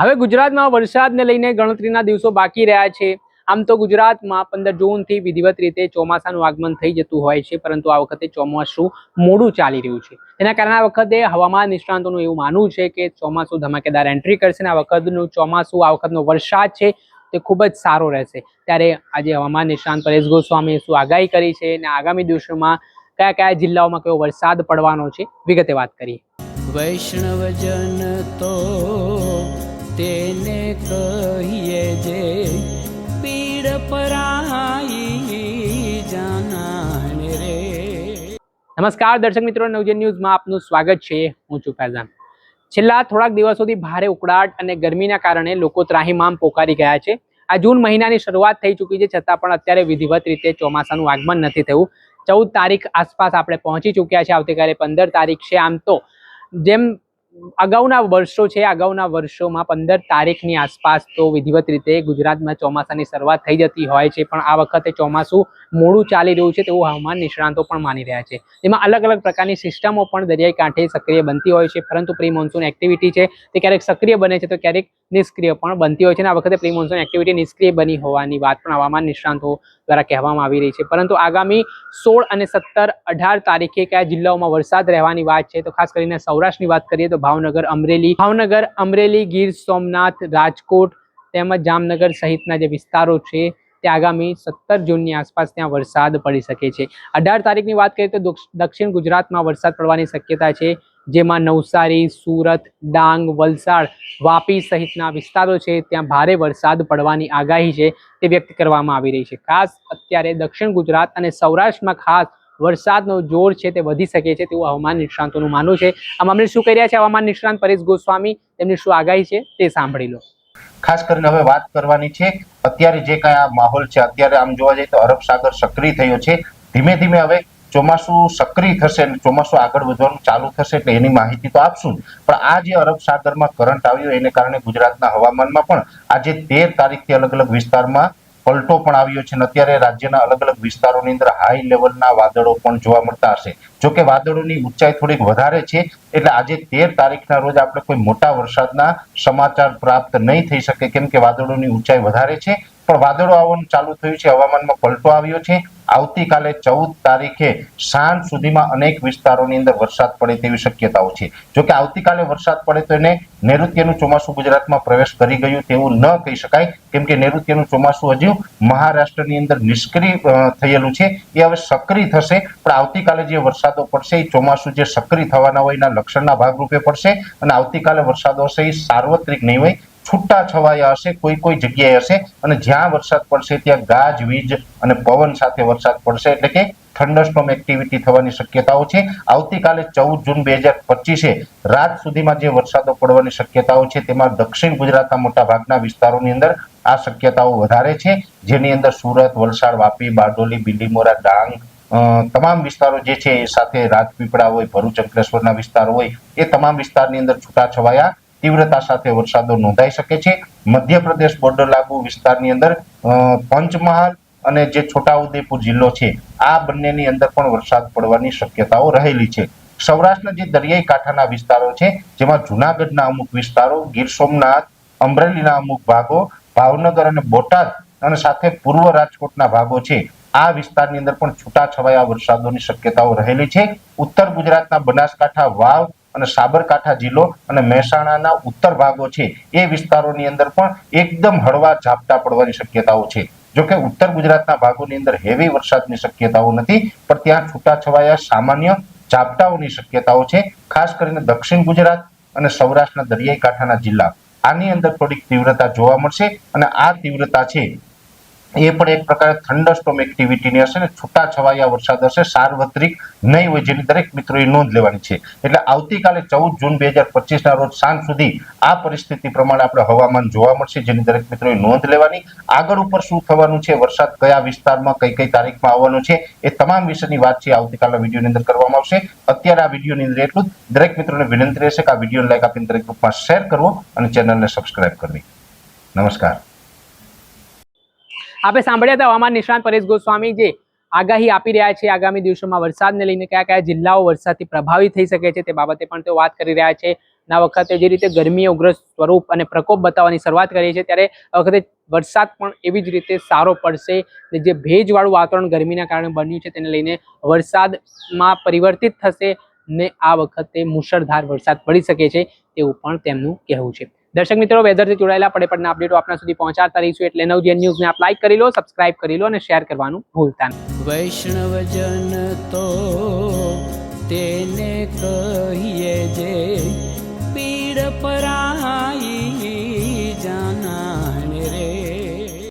હવે ગુજરાતમાં વરસાદને લઈને ગણતરીના દિવસો બાકી રહ્યા છે. આમ તો ગુજરાતમાં પંદર જૂનથી વિધિવત રીતે ચોમાસાનું આગમન થઈ જતું હોય છે, પરંતુ આ વખતે ચોમાસું મોડું ચાલી રહ્યું છે. તેના કારણે આ વખતે હવામાન નિષ્ણાંતોનું એવું માનવું છે કે ચોમાસું ધમાકેદાર એન્ટ્રી કરશે અને આ વખતનું ચોમાસું, આ વખતનો વરસાદ છે તે ખૂબ જ સારો રહેશે. ત્યારે આજે હવામાન નિષ્ણાંત પરેશ ગોસ્વામીએ શું આગાહી કરી છે અને આગામી દિવસોમાં કયા કયા જિલ્લાઓમાં કયો વરસાદ પડવાનો છે, વિગતે વાત કરીએ. વૈષ્ણવજન તો તેને કહીએ જે પીડ પરાઈ જાણે રે. નમસ્કાર, દર્શક મિત્રો, નવજન ન્યૂઝમાં આપનું સ્વાગત છે. હું છું ફૈઝાન. છેલ્લા થોડાક દિવસોથી ભારે ઉકળાટ અને ગરમીના કારણે લોકો ત્રાહીમામ પોકારી ગયા છે. આ જૂન મહિનાની શરૂઆત થઈ ચૂકી છે, છતાં પણ અત્યારે વિધિવત રીતે ચોમાસાનું આગમન નથી થયું. ચૌદ તારીખ આસપાસ આપણે પહોંચી ચૂક્યા છે. આવતીકાલે પંદર તારીખ છે. આમ તો જેમ અગાઉના વર્ષો છે, અગાઉના વર્ષોમાં પંદર તારીખની આસપાસ તો વિધિવત રીતે ગુજરાતમાં ચોમાસાની શરૂઆત થઈ જતી હોય છે, પણ આ વખતે ચોમાસું મોડું ચાલી રહ્યું છે તેવું હવામાન નિષ્ણાંતો પણ માની રહ્યા છે. તેમાં અલગ અલગ પ્રકારની સિસ્ટમો પણ દરિયાઈ કાંઠે સક્રિય બનતી હોય છે, પરંતુ પ્રી મોન્સૂન એક્ટિવિટી છે તે ક્યારેક સક્રિય બને છે તો ક્યારેક નિષ્ક્રિય પણ બનતી હોય છે અને આ વખતે પ્રી મોન્સૂન એક્ટિવિટી નિષ્ક્રિય બની હોવાની વાત પણ હવામાન નિષ્ણાંતો દ્વારા કહેવામાં આવી રહી છે. પરંતુ આગામી સોળ અને સત્તર અઢાર તારીખે કયા જિલ્લાઓમાં વરસાદ રહેવાની વાત છે? તો ખાસ કરીને સૌરાષ્ટ્રની વાત કરીએ તો ભાવનગર, અમરેલી. ભાવનગર, અમરેલી, ગીર, સોમનાથ, રાજકોટ તેમજ જામનગર સહિતના જે વિસ્તારો છે, તે આગામી સત્તર જૂનની આસપાસ ત્યાં વરસાદ પડી શકે છે. અઢાર તારીખની વાત કરીએ તો દક્ષ- દક્ષિણ ગુજરાતમાં વરસાદ પડવાની શક્યતા છે. જેમાં નવસારી, સુરત, ડાંગ, વલસાડ, વાપી સહિતના વિસ્તારો છે, ત્યાં ભારે વરસાદ પડવાની આગાહી છે તે વ્યક્ત કરવામાં આવી રહી છે. ખાસ અત્યારે દક્ષિણ ગુજરાત અને સૌરાષ્ટ્રમાં ખાસ વરસાદનો જોર છે તે વધી શકે છે તેવું હવામાન નિષ્ણાંતોનું માનવું છે. આ મામલે શું કહી રહ્યા છે હવામાન નિષ્ણાંત પરેશ ગોસ્વામી? તેમની શું આગાહી છે તે સાંભળી લો. ખાસ કરીને હવે વાત કરવાની છે, અત્યારે જે કયા માહોલ છે, અત્યારે આમ જોવા જઈએ તો અરબ સાગર સક્રિય થયો છે. ધીમે ધીમે હવે ચોમાસું સક્રિય થશે અને ચોમાસું આગળ વધવાનું ચાલુ થશે એટલે એની માહિતી તો આપશું. પણ આ જે અરબ સાગરમાં કરંટ આવ્યો, એને કારણે ગુજરાતના હવામાનમાં પણ આજે તેર તારીખથી અલગ અલગ વિસ્તારમાં પલટો પણ આવ્યો છે અને અત્યારે રાજ્યના અલગ અલગ વિસ્તારોની અંદર હાઈ લેવલના વાદળો પણ જોવા મળતા હશે જો કે વાદળોની ઊંચાઈ થોડીક વધારે છે, એટલે આજે તેર તારીખના રોજ આપણે કોઈ મોટા વરસાદના સમાચાર પ્રાપ્ત નહીં થઈ શકે, કેમ કે વાદળોની ઊંચાઈ વધારે છે પણ વાદળો આવવાનું ચાલુ થયું છે. હવામાનમાં પલટો આવ્યો છે. આવતીકાલે ચૌદ તારીખે સાંજ સુધીમાં અનેક વિસ્તારોની અંદર વરસાદ પડે તેવી શક્યતાઓ છે. જો કે આવતીકાલે વરસાદ પડે તો એને નૈઋત્યનું ચોમાસું ગુજરાતમાં પ્રવેશ કરી ગયું તેવું ન કહી શકાય. કેમ કે નૈઋત્યનું ચોમાસું હજુ મહારાષ્ટ્રની અંદર નિષ્ક્રિય થયેલું છે. એ હવે સક્રિય થશે. પણ આવતીકાલે જે વરસાદો પડશે, એ ચોમાસું જે સક્રિય થવાના હોય એના લક્ષણના ભાગરૂપે પડશે. અને આવતીકાલે વરસાદો હશે એ સાર્વત્રિક નહીં હોય. છૂટા છવાયા હશે, કોઈ કોઈ જગ્યાએ હશે અને જ્યાં વરસાદ પડશે ત્યાં ગાજ, વીજ અને પવન સાથે વરસાદ પડશે. એટલે કે થંડરસ્ટોમ એક્ટિવિટી થવાની શક્યતાઓ છે. આવતીકાલે ચૌદ જૂન બે હજાર પચીસે રાત સુધીમાં જે વરસાદો પડવાની શક્યતાઓ છે, તેમાં દક્ષિણ ગુજરાતના મોટા ભાગના વિસ્તારોની અંદર આ શક્યતાઓ વધારે છે. જેની અંદર સુરત, વલસાડ, વાપી, બારડોલી બિલીમોરા ડાંગ તમામ વિસ્તારો જે છે એ સાથે રાજપીપળા હોય, ભરૂચ, અંકલેશ્વરના વિસ્તારો હોય, એ તમામ વિસ્તારની અંદર છૂટાછવાયા તીવ્રતા સાથે વરસાદો નોંધાઈ શકે છે. મધ્યપ્રદેશ બોર્ડર લાગુ વિસ્તારની અંદર પંચમહાલ અને જે છોટાઉદેપુર જિલ્લો છે, આ બંનેની અંદર પણ વરસાદ પડવાની શક્યતાઓ રહેલી છે. સૌરાષ્ટ્રના જે દરિયાઈ કાંઠાના વિસ્તારો છે, જેમાં જુનાગઢના અમુક વિસ્તારો, ગીર સોમનાથ, અમરેલીના અમુક ભાગો, ભાવનગર અને બોટાદ અને સાથે પૂર્વ રાજકોટના ભાગો છે, આ વિસ્તારની અંદર પણ છૂટાછવાયા વરસાદોની શક્યતાઓ રહેલી છે. ઉત્તર ગુજરાતના બનાસકાંઠા વાવ અને સાબરકાંઠા જિલ્લો અને મહેસાણાના ઉત્તર ભાગો છે. એ વિસ્તારોની અંદર પણ એકદમ હળવા ઝાપટા પડવાની શક્યતાઓ છે. જોકે ઉત્તર ગુજરાતના ભાગોની અંદર હેવી વરસાદની શક્યતાઓ નથી, પણ ત્યાં છૂટાછવાયા સામાન્ય ઝાપટાઓની શક્યતાઓ છે, ખાસ કરીને દક્ષિણ ગુજરાત અને સૌરાષ્ટ્રના દરિયાઈ કાંઠાના જિલ્લા. આની અંદર થોડીક તીવ્રતા જોવા મળશે અને આ તીવ્રતા છે એ પણ એક પ્રકારે થંડરસ્ટોમ એક્ટિવિટીની હશે ને છૂટા છવાયા વરસાદ હશે, સાર્વત્રિક નહીં હોય જેની દરેક મિત્રોએ નોંધ લેવાની છે. એટલે આવતીકાલે ચૌદ જૂન બે હજાર પચીસના રોજ સાંજ સુધી આ પરિસ્થિતિ પ્રમાણે આપણે હવામાન જોવા મળશે, જેની દરેક મિત્રોએ નોંધ લેવાની. આગળ ઉપર શું થવાનું છે, વરસાદ કયા વિસ્તારમાં કઈ કઈ તારીખમાં આવવાનો છે, એ તમામ વિશેની વાત છે, આવતીકાલના વિડીયોની અંદર કરવામાં આવશે. અત્યારે આ વિડીયોની અંદર એટલું જ. દરેક મિત્રોને વિનંતી રહેશે કે આ વિડીયોને લાઈક આપીને દરેક ગ્રુપમાં શેર કરવો અને ચેનલને સબસ્ક્રાઇબ કરવી. નમસ્કાર. આપણે સાંભળ્યા હતા હવામાન નિષ્ણાંત પરેશ ગોસ્વામી જે આગાહી આપી રહ્યા છે આગામી દિવસોમાં વરસાદને લઈને કયા કયા જિલ્લાઓ વરસાદથી પ્રભાવિત થઈ શકે છે તે બાબતે પણ તેઓ વાત કરી રહ્યા છે. ના વખતે જે રીતે ગરમીએ ઉગ્ર સ્વરૂપ અને પ્રકોપ બતાવવાની શરૂઆત કરી છે, ત્યારે વખતે વરસાદ પણ એવી જ રીતે સારો પડશે. જે ભેજવાળું વાતાવરણ ગરમીના કારણે બન્યું છે, તેને લઈને વરસાદમાં પરિવર્તિત થશે ને આ વખતે મુશળધાર વરસાદ પડી શકે છે તેવું પણ તેમનું કહેવું છે. દર્શક મિત્રો વેધરથી જોડાયેલા પડે પડના અપડેટો આપણા સુધી પહોંચાડતા રહીશું એટલે નવજીવન ન્યૂઝને આપ લાઈક કરી લો સબસ્ક્રાઇબ કરી લો અને શેર કરવાનું ભૂલતા નહીં વૈષ્ણવજન તો તેને કહીએ જે પીડ પરાઈ